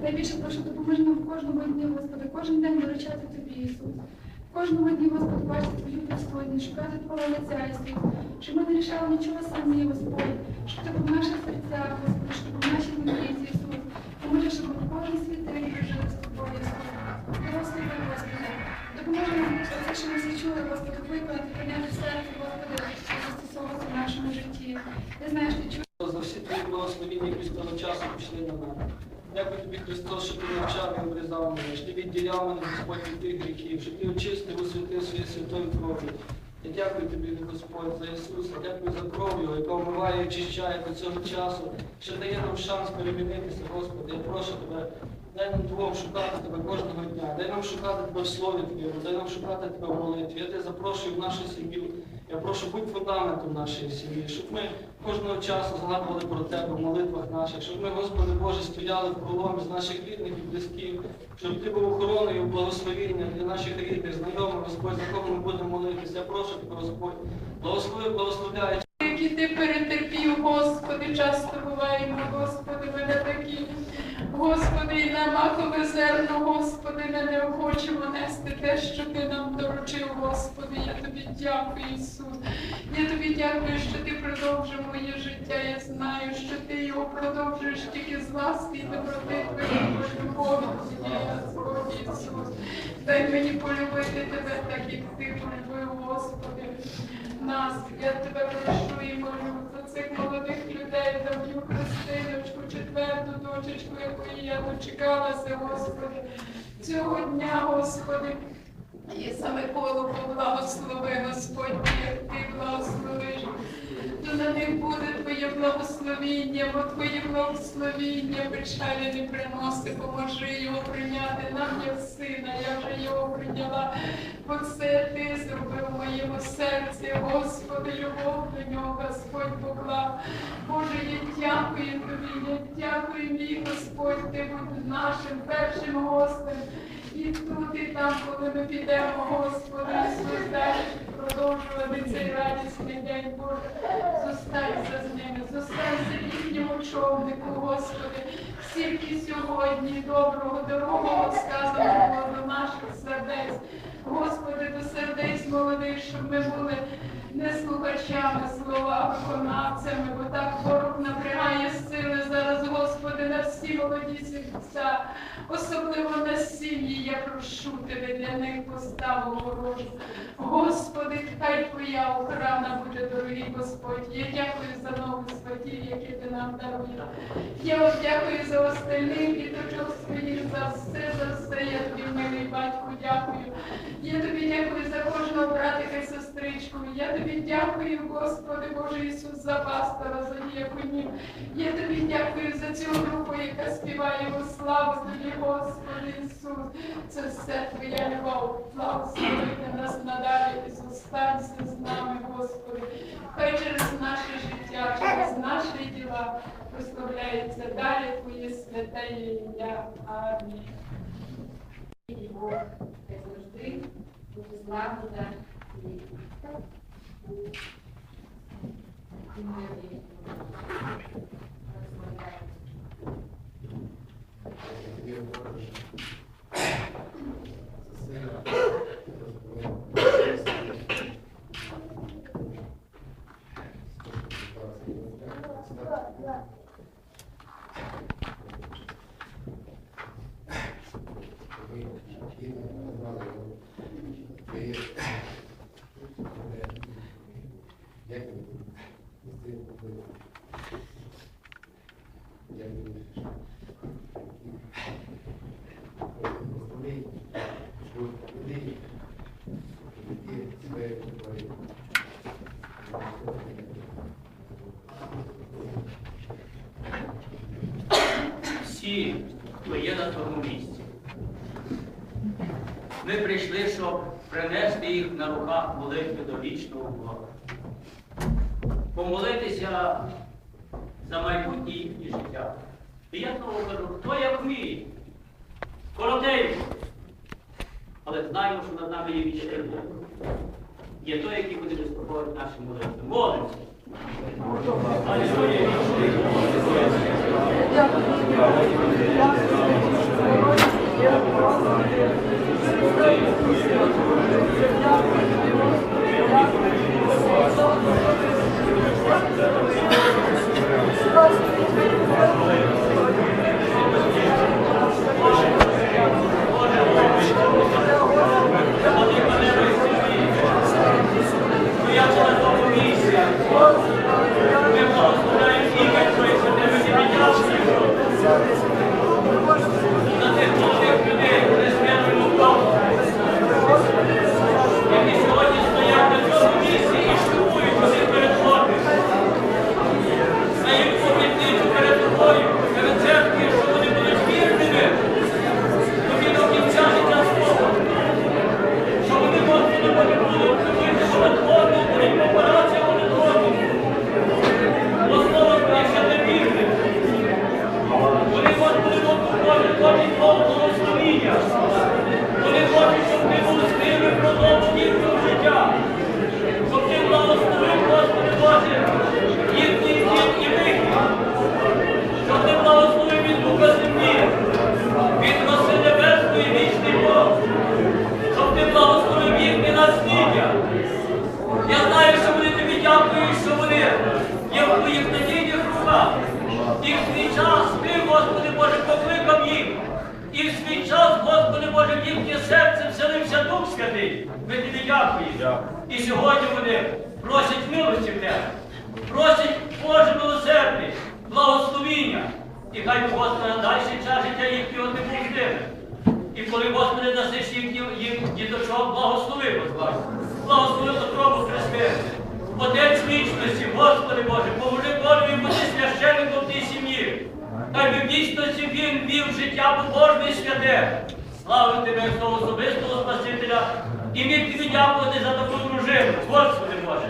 Найбільше прошу, допоможи нам в кожному дні, Господи, кожен день виручати Тобі, Ісус. В кожному дні, Господи, бачити Твою присутність, шукати Твого лиця, Ісус. Щоб ми не рішали нічого самі, Господь. Щоб Ти був наших серцях, Господи, щоб був нашій молитві, Ісус. Поможи, щоб кожен день прожили з Тобою, Ісус. Благослови, Господи. Допоможи нам все, що ми зачули, Господи, виконати, прийняти в серце, Господи, застосовувати в нашому житті. Знаю, що ти чуєш. за всі твої благословіння, які з того часу пішли на мене. Дякую тобі, Христос, що ти навчав і обрізав мене, що ти відділяв мене, Господь, від тих гріхів, що ти очистив, освятив своєю святою кров'ю. Я дякую тобі, Господь, за Ісуса, дякую за кров Його, яка вмиває і очищає до цього часу, що дає нам шанс перемінитися, Господи. Я прошу тебе, дай нам двом шукати тебе кожного дня, дай нам шукати тебе в Слові Твоєму, дай нам шукати тебе в молитві. Я тебе запрошую в нашу сім'ю. Я прошу будь фундаментом нашої сім'ї, щоб ми кожного часу згадували про тебе в молитвах наших, щоб ми, Господи Боже, стояли в проломі з наших рідних і близьких, щоб ти був охороною, благословіння для наших рідних, знайомих, Господь, за кого ми будемо молитися. Я прошу тебе, Господь, благослови, благословляй які ти перетерпів, Господи, часто буваємо, Господи, ми не такі. Господи, і на макове зерно, Господи, не хочемо нести те, що Ти нам доручив, Господи. Я тобі дякую, Ісус. Я тобі дякую, що ти продовжив моє життя. Я знаю, що ти його продовжуєш тільки з ласки і доброти твоєї любові. Господи Ісус. Дай мені полюбити тебе так, як ти полюбив, Господи нас. Я тебе прошу і молю за цих молодих Четверту дочечку, якої я дочекалася, Господи, цього дня, Господи. І саме коло поблагослови, Господь, як ти благословиш. То на них буде Твоє благословіння, бо Твоє благословіння печалі не приносить, поможи його прийняти нам як сина, я вже його прийняла, бо це ти зробив в моєму серці, Господи, любов до нього, Господь поклав. Дякую тобі, я дякую мій Господь, ти будь нашим першим гостем. І тут, і там, коли ми підемо, Господи, Ісус, далі продовжувати цей радісний день, Боже. Зостайся з ними, зостайся їхньому човнику, Господи. Стільки сьогодні доброго, дорогого сказано було до наших сердець. Господи, до сердець молодих, щоб ми були не слухачами слова, виконавцями, бо так ворог напрягає сили зараз, Господи, на всі молоді серця, особливо на сім'ї. Я прошу тебе для них поставу ворожу. Господи, хай Твоя охрана буде, дорогий Господь. Я дякую за нових сватів, які ти нам даруєш. Я дякую за остальних діточок своїх, за все, за все. Я тобі, милий батько, дякую. Я тобі дякую за кожного братика і сестричку. Я тобі дякую, Господи Боже Ісус, за пастора, за діяконів. Я тобі дякую за цю групу, яка співає у славу тобі, Господи Ісус. Це все Твоя любов. Слава Благослови нас надалі і зостанься з нами, Господи. Хай через наше життя, через наші діла прославляється далі Твоє святе ім'я. Амінь. Бог як завжди буде злагода і мирі. Розмовляємо. Всі, хто є на тому місці. Ми прийшли, щоб принести їх на руках молитви до вічного Бога. Помолитися за майбутнє їхнє життя. І я знову кажу, хто як вміє? Коротенько. Але знаємо, що над нами є вічний Бог. Є той, який буде заспокоїти наші молитви. Молимося. Алілуя. Gracias. Благослови утробу Христину. Отець вічності, Господи Боже, поможи кожній бути священником тій сім'ї. Хай би в вічності він вів життя побожне і святе. Славу Тебе, свого особистого Спасителя, і міг тобі дякувати за таку дружину, Господи Боже.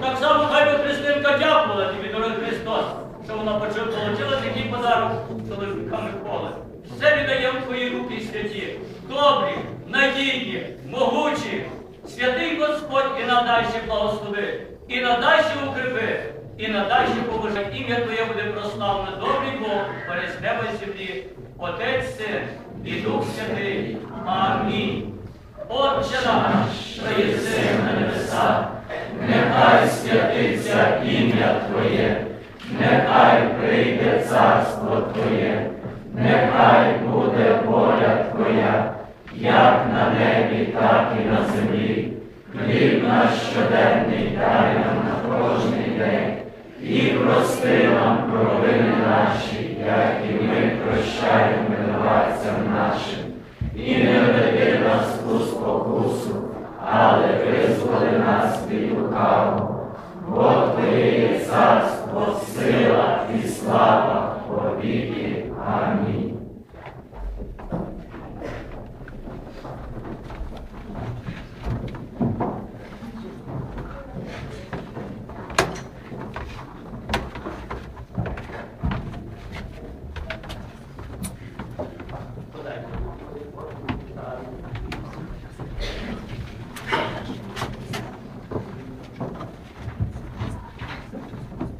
Так само хай би Христинка дякувала тобі, дорогий Христос, що вона отримала такий подарок чоловіка Миколи. Все віддаємо в твої руки святі, добрі, надійні, могучі. Святий Господь і надальше благослови, і надальше укріпи, і надальше поможи. Ім'я Твоє буде прославлено, добрий Бог, перед неба землі, Отець Син і Дух Святий. Амінь. Отче наш, що єси на небесах, Нехай святиться ім'я Твоє, нехай прийде царство Твоє, нехай буде воля Твоя, як на небі, так і на землі. Хліб наш щоденний дай нам на кожний день, і прости нам провини наші, як і ми прощаємо винуватцям нашим. І не веди нас у спокусу, але визволи нас від лукавого. Бо Твоє царство, сила і слава повіки. Амінь.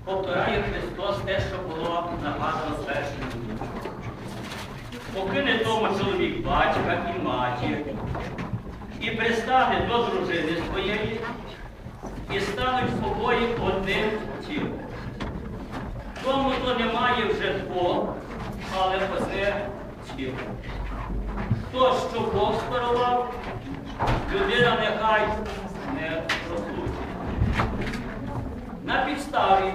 Повторяє Христос те, що було нагадано в першому дні. Покине тому чоловік батька і матір, і пристане до дружини своєї, і стануть обоє одним тілом. Тому то немає вже двох, але одне тіло. То, що Бог спарував, людина нехай не розлучить. На підставі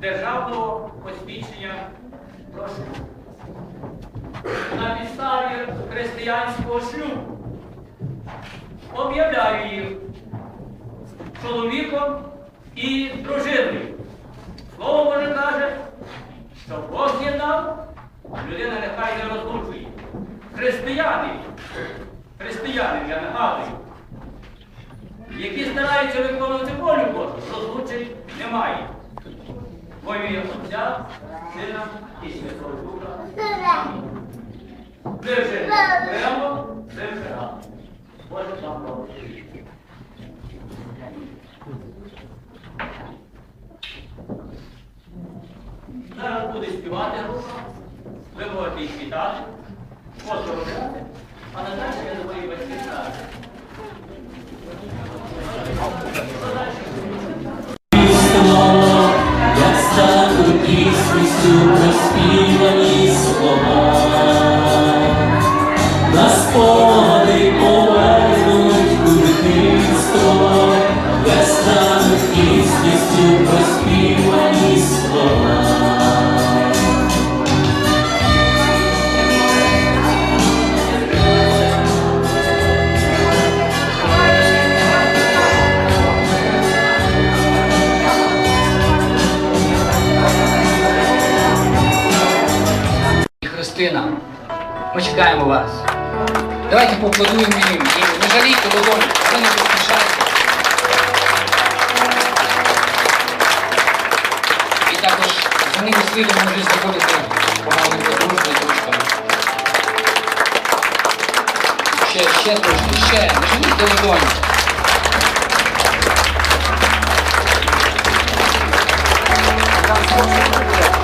державного посвідчення прошу. На підставі християнського шлюбу об'являю їх чоловіком і дружиною. Слово Боже каже, що Бог єднав, людина нехай не розлучує. Християни, християни, я нагадую, які стараються виконувати волю Божу, розлучень немає. Во ім'я Отця, Сина і Святого Духа. Амінь. Ви вже чекаємо вас. Давайте поаплодуємо їм і не жалійте ладоні, ви не поспішайте. І також за ними слідом можуть заходити помаленьку дружбу з ручками. Ще, ще трошки, ще, не жалійте ладоні. Дорогі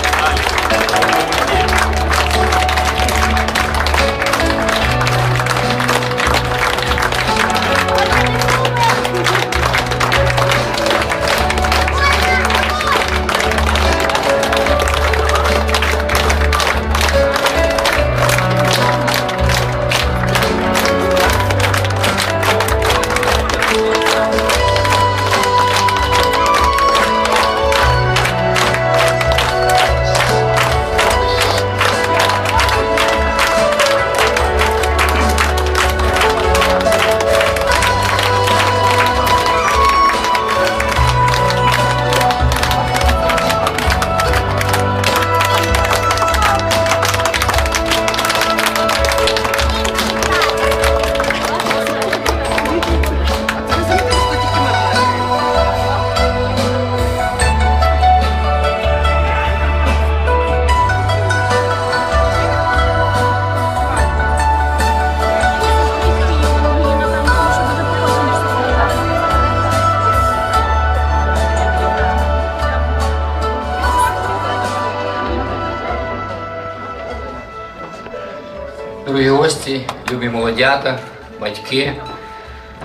молодята, батьки.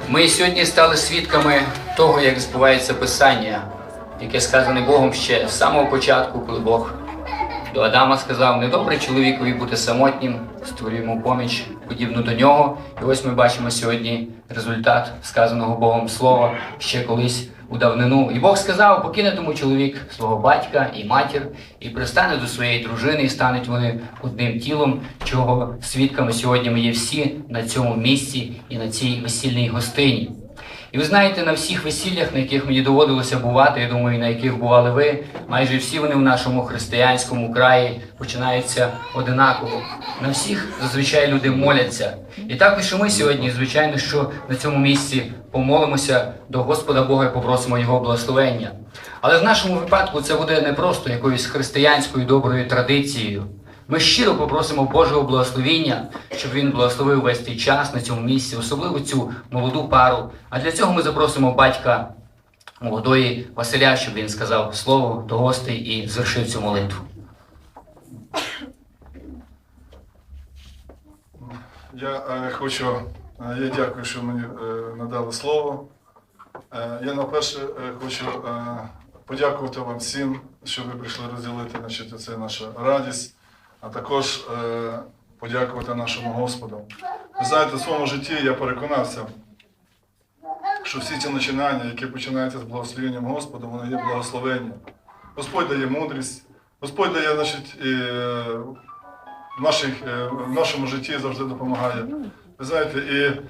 Ми сьогодні стали свідками того, як збувається Писання, яке сказане Богом ще з самого початку, коли Бог до Адама сказав, недобре чоловікові бути самотнім, створюємо поміч подібну до нього. І ось ми бачимо сьогодні результат сказаного Богом слова ще колись у давнину. І Бог сказав, покине тому чоловік свого батька і матір, і пристане до своєї дружини, і стануть вони одним тілом, чого свідками сьогодні ми є всі на цьому місці і на цій весільній гостині. І ви знаєте, на всіх весіллях, на яких мені доводилося бувати, я думаю, на яких бували ви, майже всі вони в нашому християнському краї починаються одинаково. На всіх зазвичай люди моляться. І також і ми сьогодні, звичайно, що на цьому місці помолимося до Господа Бога і попросимо Його благословення. Але в нашому випадку це буде не просто якоюсь християнською доброю традицією. Ми щиро попросимо Божого благословіння, щоб він благословив весь цей час на цьому місці, особливо цю молоду пару. А для цього ми запросимо батька молодої Василя, щоб він сказав слово до гостей і звершив цю молитву. Я е, хочу, е, я дякую, що мені е, надали слово. Е, я найперше е, хочу е, подякувати вам всім, що ви прийшли розділити значить, це наша радість, а також е, подякувати нашому Господу. Ви знаєте, в своєму житті я переконався, що всі ці починання, які починаються з благословенням Господа, вони є благословення. Господь дає мудрість, Господь дає, значить, і, в, наших, е, в нашому житті завжди допомагає. Ви знаєте, і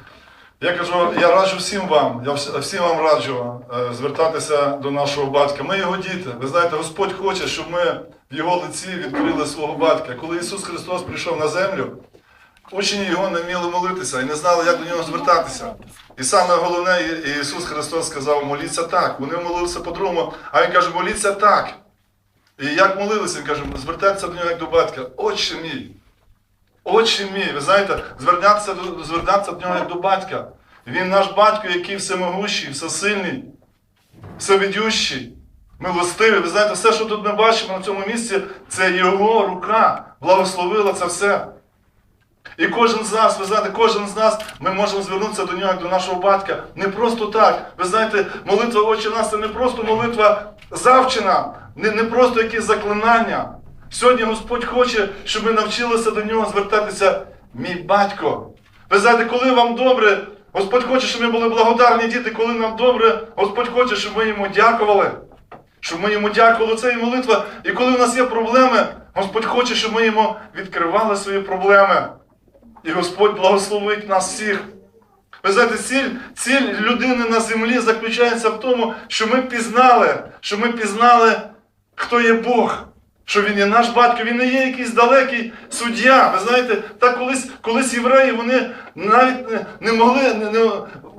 я кажу, я раджу всім вам, я всім вам раджу е, звертатися до нашого батька. Ми його діти. Ви знаєте, Господь хоче, щоб ми в його лиці відкрили свого батька. Коли Ісус Христос прийшов на землю, учні його не вміли молитися і не знали, як до нього звертатися. І саме головне, Ісус Христос сказав, моліться так. Вони молилися по-другому, а Він каже, моліться так. І як молилися, він каже, звертайтеся до нього як до батька. Отче мій. Отче мій, ви знаєте, звернятися до, звернятися до нього як до батька. Він наш батько, який всемогущий, всесильний, всевидющий. Милостивий. Ви знаєте, все, що тут ми бачимо на цьому місці, це Його рука благословила це все. І кожен з нас, ви знаєте, кожен з нас, ми можемо звернутися до нього, як до нашого батька. Не просто так. Ви знаєте, молитва Отче нас це не просто молитва завчена, не, не просто якісь заклинання. Сьогодні Господь хоче, щоб ми навчилися до нього звертатися, мій батько. Ви знаєте, коли вам добре, Господь хоче, щоб ми були благодарні діти, коли нам добре, Господь хоче, щоб ми йому дякували. Щоб ми йому дякували, це і молитва. І коли в нас є проблеми, Господь хоче, щоб ми йому відкривали свої проблеми. І Господь благословить нас всіх. Ви знаєте, ціль, ціль людини на землі заключається в тому, що ми пізнали, що ми пізнали, хто є Бог, що Він є наш батько, він не є якийсь далекий суддя. Ви знаєте, так колись, колись євреї вони навіть не, не могли, не, не,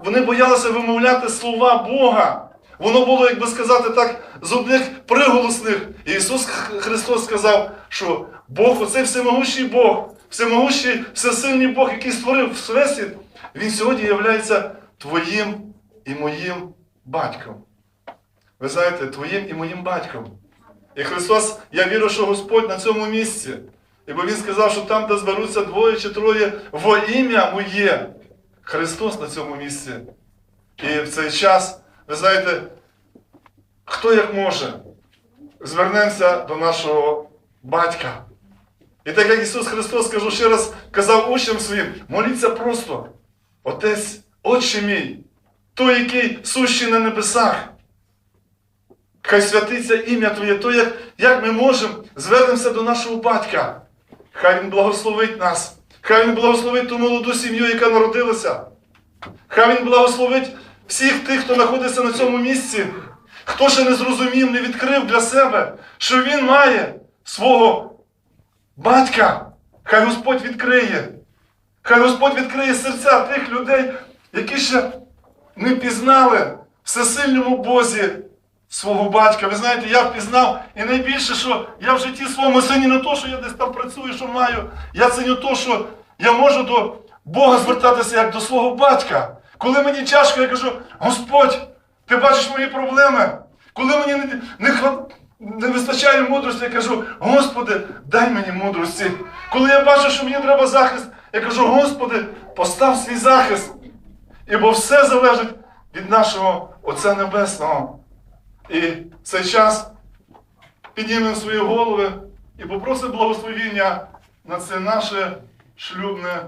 вони боялися вимовляти слова Бога. Воно було, як би сказати так, з одних приголосних. Ісус Христос сказав, що Бог, оцей всемогущий Бог, всемогущий, всесильний Бог, який створив Всесвіт, Він сьогодні є твоїм і моїм батьком. Ви знаєте, твоїм і моїм батьком. І Христос, я вірю, що Господь на цьому місці. І бо Він сказав, що там, де зберуться двоє чи троє во ім'я моє, Христос на цьому місці. І в цей час, ви знаєте, хто як може, звернемося до нашого батька. І так як Ісус Христос, скажу ще раз, казав учням своїм, моліться просто. Отець, Отче мій, той, який сущий на небесах. Хай святиться ім'я Твоє, то як, як ми можемо звернемося до нашого батька. Хай Він благословить нас. Хай Він благословить ту молоду сім'ю, яка народилася. Хай Він благословить всіх тих, хто знаходиться на цьому місці, хто ще не зрозумів, не відкрив для себе, що він має свого батька. Хай Господь відкриє. Хай Господь відкриє серця тих людей, які ще не пізнали всесильному Бозі свого батька. Ви знаєте, я впізнав, і найбільше, що я в житті своєму ціню не то, що я десь там працюю, що маю. Я ціню то, що я можу до Бога звертатися як до свого батька. Коли мені тяжко, я кажу, Господь, ти бачиш мої проблеми. Коли мені не, не, не вистачає мудрості, я кажу, Господи, дай мені мудрості. Коли я бачу, що мені треба захист, я кажу, Господи, постав свій захист. Ібо все залежить від нашого Отця Небесного. І в цей час піднімемо свої голови і попросимо благословіння на це наше шлюбне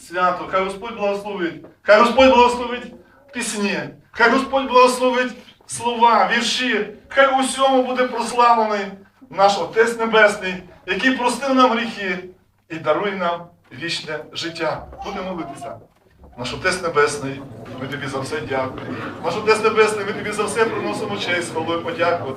свято. Хай Господь благословить. Хай Господь благословить пісні. Хай Господь благословить слова, вірші. Хай у всьому буде прославлений наш Отець Небесний, який простив нам гріхи і дарує нам вічне життя. Будемо молитися. Наш Отець Небесний, ми тобі за все дякуємо. Наш Отець Небесний, ми тобі за все приносимо честь, хвалу і подяку.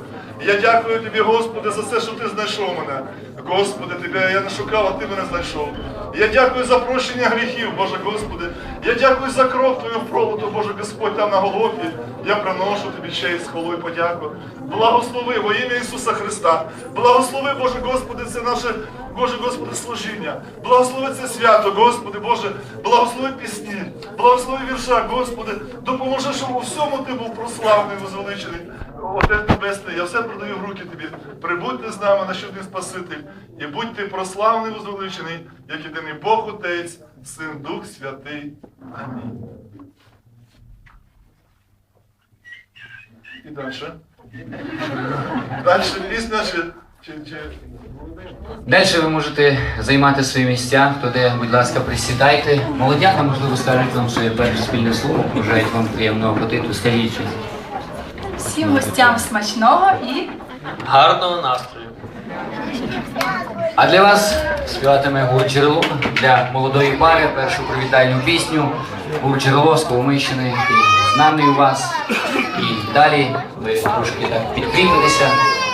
Я дякую тобі, Господи, за все, що ти знайшов мене. Господи, тебе я не шукав, а ти мене знайшов. Я дякую за прощення гріхів, Боже Господи. Я дякую за кров Твою проводу, Боже Господь, там на Голгофі. Я приношу тобі честь, хвалу і подяку. Благослови во ім'я Ісуса Христа. Благослови, Боже Господи, це наше, Боже Господи, служіння. Благослови це свято, Господи, Боже, благослови пісні, благослови вірша, Господи, допоможи, щоб у всьому Ти був прославлений, возвеличений. Отець Небесний, я все продаю в руки Тобі. Прибудьте з нами, наш один Спаситель, і будь ти прославлений, возвеличений, як єдиний Бог Отець, Син, Дух Святий. Амінь. Далі пісня чи, чи, чи... Далі ви можете займати свої місця. Хто де, будь ласка, присідайте. Молодята, можливо, скажуть вам своє перше спільне слово, бажають вам приємного апетиту. Скажіть щось. Всім гостям смачного і Гарного настрою. А для вас співатиме гурт Джерело для молодої пари першу привітальну пісню. Гурт Джерело з Коломийщини, який знаний у вас. І далі ви трошки так підкріпилися,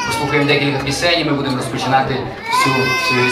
Послухаємо декілька пісень, і ми будемо розпочинати всю свою